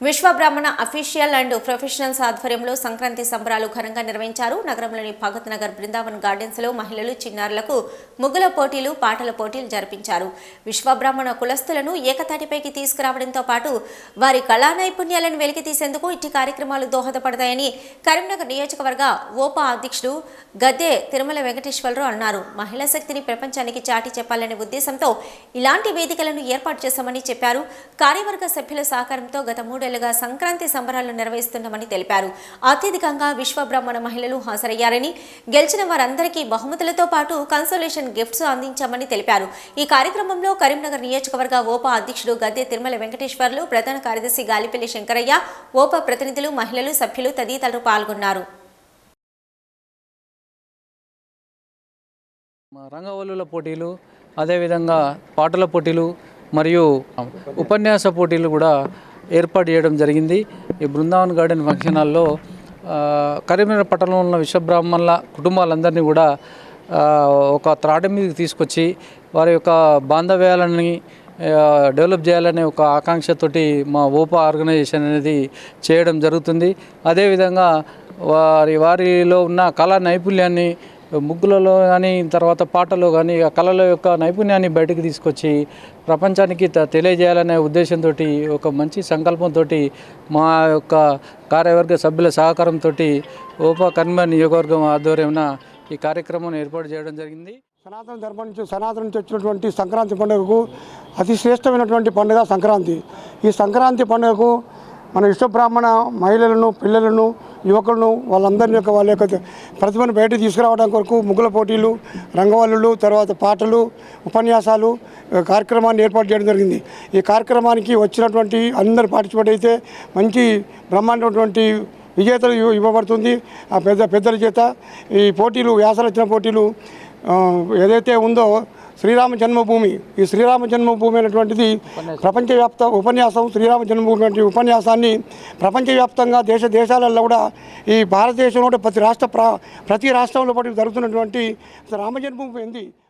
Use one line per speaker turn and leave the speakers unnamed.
విశ్వ బ్రాహ్మణ official and professionals ఆధ్వర్యంలో సంక్రాంతి సంబరాలు ఘనంగా నిర్వహించారు. నగరంలోని భగత్ నగర్ బృందావన్ గార్డెన్స్లో మహిళలు చిన్నారులకు ముగ్గుల పోటీలు పాటల పోటీలు జరిపించారు. విశ్వ బ్రాహ్మణ కులస్తులను ఏకతాటిపైకి తీసుకురావడంతో పాటు వారి కళా నైపుణ్యాలను వెలికి తీసేందుకు ఇట్టి కార్యక్రమాలు దోహదపడతాయని కరీంనగర్ నియోజకవర్గ ఓపా అధ్యక్షుడు గద్దె తిరుమల వెంకటేశ్వరరావు అన్నారు. మహిళా శక్తిని ప్రపంచానికి చాటి చెప్పాలనే ఉద్దేశంతో ఇలాంటి వేదికలను ఏర్పాటు చేశామని చెప్పారు. కార్యవర్గ సభ్యుల సహకారంతో గత మూడు మూడేళ్ళుగా సంక్రాంతి సంబరాలు నిర్వహిస్తున్నామని తెలిపారు. అత్యధికంగా విశ్వబ్రహ్మణ మహిళలు హాజరయ్యారని గెలిచిన వారందరికీ బహుమతులతో పాటు కన్సోలేషన్ గిఫ్ట్స్ అందించామని తెలిపారు. ఈ కార్యక్రమంలో కరీంనగర్ నియోజకవర్గ ఓపా అధ్యక్షుడు గద్దె తిరుమల వెంకటేశ్వర్లు ప్రధాన కార్యదర్శి గాలిపల్లి శంకరయ్య ఓపా ప్రతినిధులు మహిళలు సభ్యులు తదితరులు పాల్గొన్నారు.
రంగవల్లుల పోటీలు అదేవిధంగా పాటల పోటీలు మరియు ఉపన్యాస పోటీలు కూడా ఏర్పాటు చేయడం జరిగింది. ఈ బృందావన్ గార్డెన్ ఫంక్షన్ హాల్లో కరీంనగర్ పట్టణంలో ఉన్న విశ్వబ్రాహ్మణుల కుటుంబాలందరినీ కూడా ఒక త్రాట మీదకి తీసుకొచ్చి వారి యొక్క బాంధవ్యాలని డెవలప్ చేయాలనే ఒక ఆకాంక్షతోటి మా ఓపా ఆర్గనైజేషన్ అనేది చేయడం జరుగుతుంది. అదేవిధంగా వారి వారిలో ఉన్న కళా నైపుణ్యాన్ని ముగ్గులలో కానీ తర్వాత పాటలో కానీ ఆ కళల యొక్క నైపుణ్యాన్ని బయటకు తీసుకొచ్చి ప్రపంచానికి తెలియజేయాలనే ఉద్దేశంతో ఒక మంచి సంకల్పంతో మా యొక్క కార్యవర్గ సభ్యుల సహకారంతో ఓపా కన్మ నియోజకవర్గం ఆధ్వర్యంన ఈ కార్యక్రమం ఏర్పాటు చేయడం జరిగింది.
సనాతన ధర్మం నుంచి సనాతన నుంచి వచ్చినటువంటి సంక్రాంతి పండుగకు అతి శ్రేష్టమైనటువంటి పండుగ సంక్రాంతి. ఈ సంక్రాంతి పండుగకు మన విశ్వబ్రాహ్మణ మహిళలను పిల్లలను యువకులను వాళ్ళందరినీ యొక్క వాళ్ళ యొక్క ప్రతిభను బయటకు తీసుకురావడం కొరకు ముగ్గుల పోటీలు రంగవల్లులు తర్వాత పాటలు ఉపన్యాసాలు కార్యక్రమాన్ని ఏర్పాటు చేయడం జరిగింది. ఈ కార్యక్రమానికి వచ్చినటువంటి అందరు పార్టిసిపేట్ అయితే మంచి బ్రహ్మాండమైనటువంటి విజేతలు ఇవ్వబడుతుంది. ఆ పెద్ద పెద్దల చేత ఈ పోటీలు వ్యాసరచన పోటీలు ఏదైతే ఉందో శ్రీరామ జన్మభూమి. ఈ శ్రీరామ జన్మభూమి అనేటువంటిది ప్రపంచవ్యాప్త ఉపన్యాసం శ్రీరామ జన్మభూమి వంటి ఉపన్యాసాన్ని ప్రపంచవ్యాప్తంగా దేశ దేశాలలో కూడా ఈ భారతదేశంలో ప్రతి రాష్ట్ర ప్ర ప్రతి రాష్ట్రంలో పాటు జరుగుతున్నటువంటి రామ జన్మభూమి ఉంది